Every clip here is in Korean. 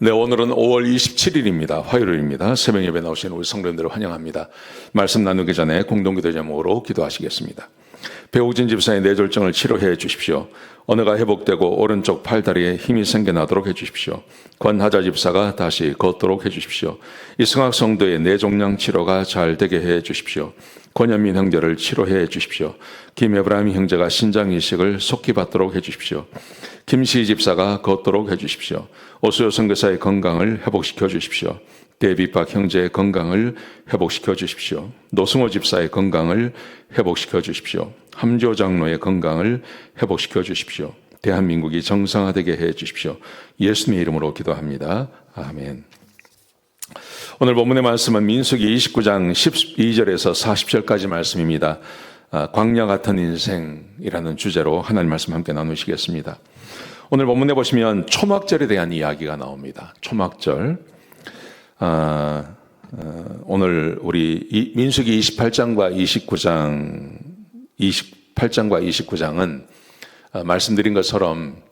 네, 오늘은 5월 27일입니다. 화요일입니다. 새벽 예배 나오신 우리 성도님들을 환영합니다. 말씀 나누기 전에 공동기도 제목으로 기도하시겠습니다. 배우진 집사의 뇌졸중을 치료해 주십시오. 언어가 회복되고 오른쪽 팔다리에 힘이 생겨나도록 해 주십시오. 권하자 집사가 다시 걷도록 해 주십시오. 이승학 성도의 뇌종양 치료가 잘 되게 해 주십시오. 권현민 형제를 치료해 주십시오. 김에브라임 형제가 신장 이식을 속히 받도록 해 주십시오. 김시 집사가 걷도록 해 주십시오. 오수요 선교사의 건강을 회복시켜 주십시오. 데비박 형제의 건강을 회복시켜 주십시오. 노승호 집사의 건강을 회복시켜 주십시오. 함조 장로의 건강을 회복시켜 주십시오. 대한민국이 정상화되게 해 주십시오. 예수님의 이름으로 기도합니다. 아멘. 오늘 본문의 말씀은 민수기 29장 12절에서 40절까지 말씀입니다. 아, 광야 같은 인생이라는 주제로 하나님 말씀 함께 나누시겠습니다. 오늘 본문에 보시면 초막절에 대한 이야기가 나옵니다. 초막절. 아, 어, 오늘 우리 이- 민수기 28장과 29장, 28장과 29장은 아, 말씀드린 것처럼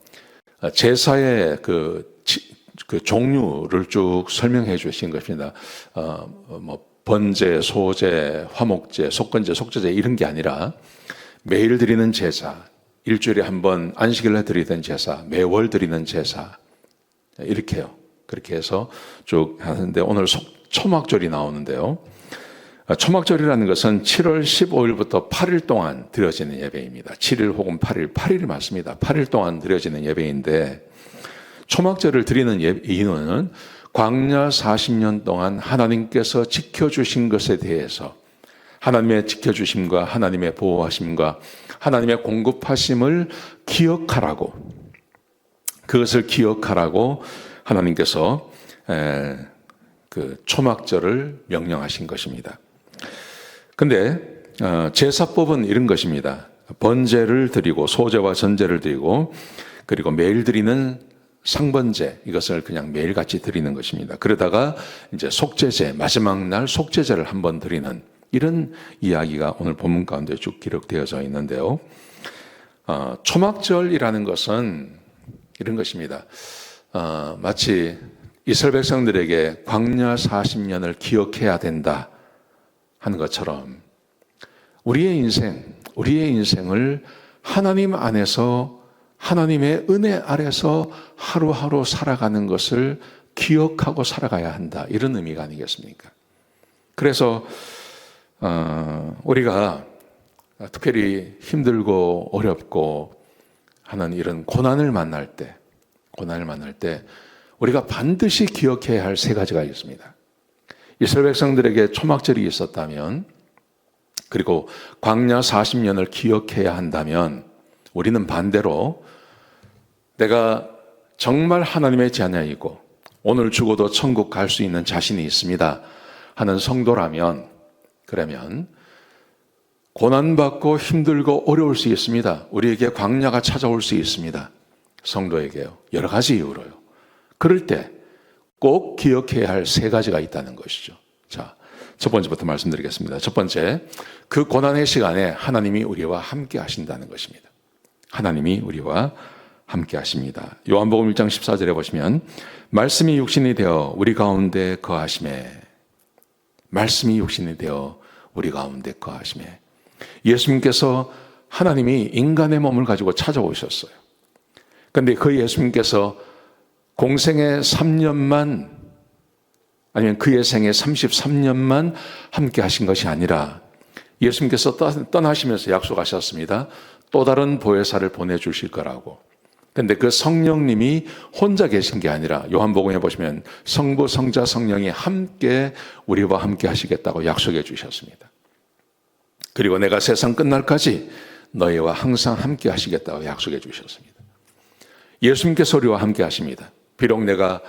아, 제사의 그, 지- 그 종류를 쭉 설명해 주신 것입니다. 어, 뭐 번제, 소제, 화목제, 속건제, 속죄제 이런 게 아니라 매일 드리는 제사, 일주일에 한 번 안식일에 드리던 제사, 매월 드리는 제사 이렇게요. 그렇게 해서 쭉 하는데 오늘 속- 초막절이 나오는데요. 아, 초막절이라는 것은 7월 15일부터 8일 동안 드려지는 예배입니다. 7일 혹은 8일, 8일이 맞습니다. 8일 동안 드려지는 예배인데 초막절을 드리는 예- 이유는 광야 40년 동안 하나님께서 지켜주신 것에 대해서 하나님의 지켜주심과 하나님의 보호하심과 하나님의 공급하심을 기억하라고 그것을 기억하라고 하나님께서 에, 그 초막절을 명령하신 것입니다. 근데 어, 제사법은 이런 것입니다. 번제를 드리고 소제와 전제를 드리고 그리고 매일 드리는 상번제 이것을 그냥 매일 같이 드리는 것입니다. 그러다가 이제 속죄제 마지막 날 속죄제를 한번 드리는 이런 이야기가 오늘 본문 가운데 쭉 기록되어져 있는데요. 어, 초막절이라는 것은 이런 것입니다. 어, 마치 이스라엘 백성들에게 광야 40년을 기억해야 된다 하는 것처럼 우리의 인생, 우리의 인생을 하나님 안에서 하나님의 은혜 아래서 하루하루 살아가는 것을 기억하고 살아가야 한다. 이런 의미가 아니겠습니까? 그래서 어, 우리가 특별히 힘들고 어렵고 하는 이런 고난을 만날 때, 고난을 만날 때 우리가 반드시 기억해야 할 세 가지가 있습니다. 이스라엘 백성들에게 초막절이 있었다면 그리고 광야 40년을 기억해야 한다면 우리는 반대로 내가 정말 하나님의 자녀이고 오늘 죽어도 천국 갈 수 있는 자신이 있습니다 하는 성도라면 그러면 고난받고 힘들고 어려울 수 있습니다. 우리에게 광야가 찾아올 수 있습니다. 성도에게요. 여러 가지 이유로요. 그럴 때 꼭 기억해야 할 세 가지가 있다는 것이죠. 자, 첫 번째부터 말씀드리겠습니다. 첫 번째, 그 고난의 시간에 하나님이 우리와 함께 하신다는 것입니다. 하나님이 우리와 함께 하십니다. 요한복음 1장 14절에 보시면 말씀이 육신이 되어 우리 가운데 거하심에 말씀이 육신이 되어 우리 가운데 거하심에 예수님께서 하나님이 인간의 몸을 가지고 찾아오셨어요. 근데 그 예수님께서 공생의 3년만 아니면 그의 생애 33년만 함께 하신 것이 아니라 예수님께서 떠- 떠나시면서 약속하셨습니다. 또 다른 보혜사를 보내주실 거라고. 근데 그 성령님이 혼자 계신 게 아니라 요한복음에 보시면 성부, 성자, 성령이 함께 우리와 함께 하시겠다고 약속해 주셨습니다. 그리고 내가 세상 끝날까지 너희와 항상 함께 하시겠다고 약속해 주셨습니다. 예수님께서 우리와 함께 하십니다. 비록 내가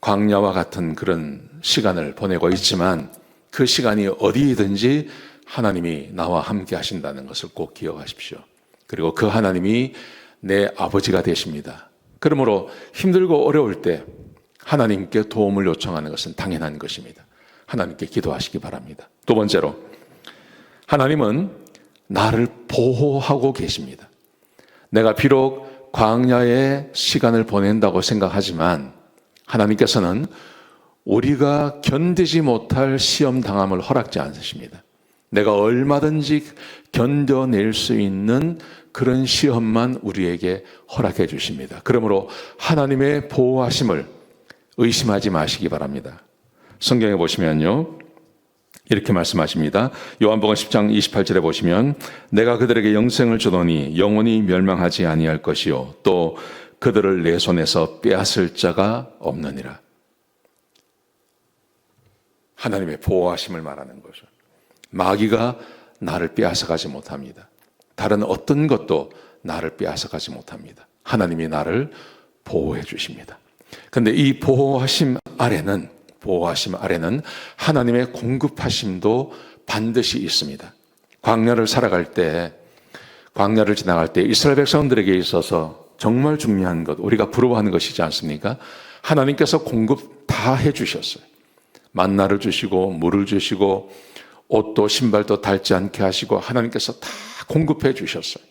광야와 같은 그런 시간을 보내고 있지만 그 시간이 어디든지 하나님이 나와 함께 하신다는 것을 꼭 기억하십시오. 그리고 그 하나님이 내 아버지가 되십니다. 그러므로 힘들고 어려울 때 하나님께 도움을 요청하는 것은 당연한 것입니다. 하나님께 기도하시기 바랍니다. 두 번째로 하나님은 나를 보호하고 계십니다. 내가 비록 광야의 시간을 보낸다고 생각하지만 하나님께서는 우리가 견디지 못할 시험 당함을 허락지 않으십니다. 내가 얼마든지 견뎌낼 수 있는 그런 시험만 우리에게 허락해 주십니다. 그러므로 하나님의 보호하심을 의심하지 마시기 바랍니다. 성경에 보시면요. 이렇게 말씀하십니다. 요한복음 10장 28절에 보시면 내가 그들에게 영생을 주더니 영원히 멸망하지 아니할 것이요 또 그들을 내 손에서 빼앗을 자가 없느니라. 하나님의 보호하심을 말하는 거죠. 마귀가 나를 빼앗아 가지 못합니다. 다른 어떤 것도 나를 빼앗아 가지 못합니다. 하나님이 나를 보호해 주십니다. 근데 이 보호하심 아래는 보호하심 아래는 하나님의 공급하심도 반드시 있습니다. 광야를 살아갈 때 광야를 지나갈 때 이스라엘 백성들에게 있어서 정말 중요한 것 우리가 부러워하는 것이지 않습니까? 하나님께서 공급 다 해 주셨어요. 만나를 주시고 물을 주시고 옷도 신발도 닳지 않게 하시고 하나님께서 다 공급해 주셨어요.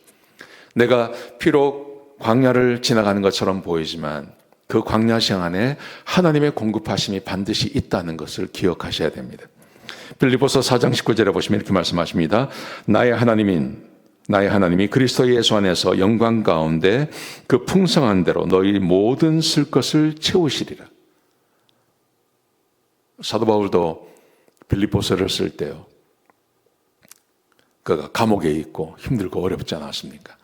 내가 비록 광야를 지나가는 것처럼 보이지만 그 광야 시간 안에 하나님의 공급하심이 반드시 있다는 것을 기억하셔야 됩니다. 빌리포서 4장 19절에 보시면 이렇게 말씀하십니다. 나의 하나님인 나의 하나님이 그리스도 예수 안에서 영광 가운데 그 풍성한 대로 너희 모든 쓸 것을 채우시리라. 사도 바울도 빌리포스를 쓸 때요. 그가 감옥에 있고 힘들고 어렵지 않았습니까?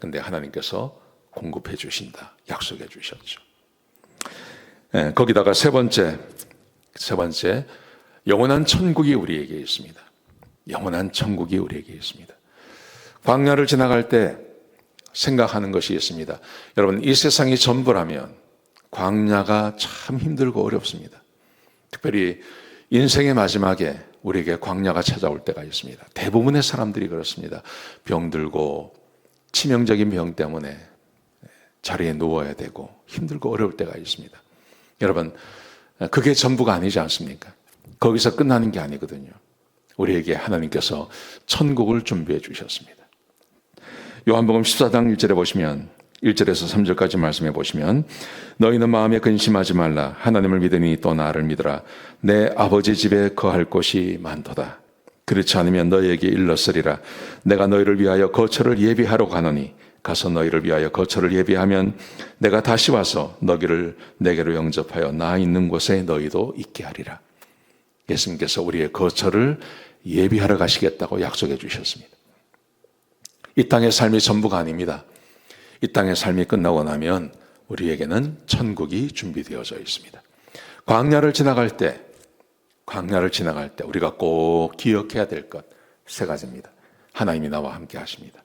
근데 하나님께서 공급해 주신다. 약속해 주셨죠. 예, 거기다가 세 번째, 세 번째, 영원한 천국이 우리에게 있습니다. 영원한 천국이 우리에게 있습니다. 광야를 지나갈 때 생각하는 것이 있습니다. 여러분, 이 세상이 전부라면 광야가 참 힘들고 어렵습니다. 특별히 인생의 마지막에 우리에게 광야가 찾아올 때가 있습니다. 대부분의 사람들이 그렇습니다. 병들고 치명적인 병 때문에 자리에 누워야 되고 힘들고 어려울 때가 있습니다. 여러분, 그게 전부가 아니지 않습니까? 거기서 끝나는 게 아니거든요. 우리에게 하나님께서 천국을 준비해 주셨습니다. 요한복음 14장 1절에 보시면 1절에서 3절까지 말씀해 보시면 너희는 마음에 근심하지 말라 하나님을 믿으니 또 나를 믿으라 내 아버지 집에 거할 곳이 많도다 그렇지 않으면 너희에게 일렀으리라 내가 너희를 위하여 거처를 예비하러 가노니 가서 너희를 위하여 거처를 예비하면 내가 다시 와서 너희를 내게로 영접하여 나 있는 곳에 너희도 있게 하리라 예수님께서 우리의 거처를 예비하러 가시겠다고 약속해 주셨습니다 이 땅의 삶이 전부가 아닙니다 이 땅의 삶이 끝나고 나면 우리에게는 천국이 준비되어져 있습니다. 광야를 지나갈 때, 광야를 지나갈 때 우리가 꼭 기억해야 될 것 세 가지입니다. 하나님이 나와 함께 하십니다.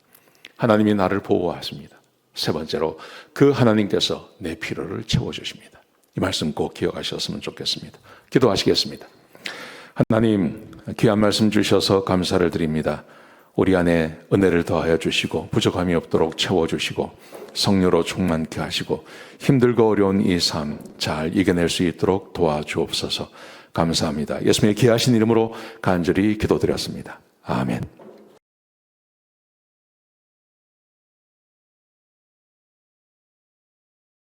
하나님이 나를 보호하십니다. 세 번째로 그 하나님께서 내 필요를 채워주십니다. 이 말씀 꼭 기억하셨으면 좋겠습니다. 기도하시겠습니다. 하나님, 귀한 말씀 주셔서 감사를 드립니다. 우리 안에 은혜를 더하여 주시고 부족함이 없도록 채워 주시고 성령으로 충만케 하시고 힘들고 어려운 이 삶 잘 이겨낼 수 있도록 도와주옵소서. 감사합니다. 예수님의 귀하신 이름으로 간절히 기도드렸습니다. 아멘.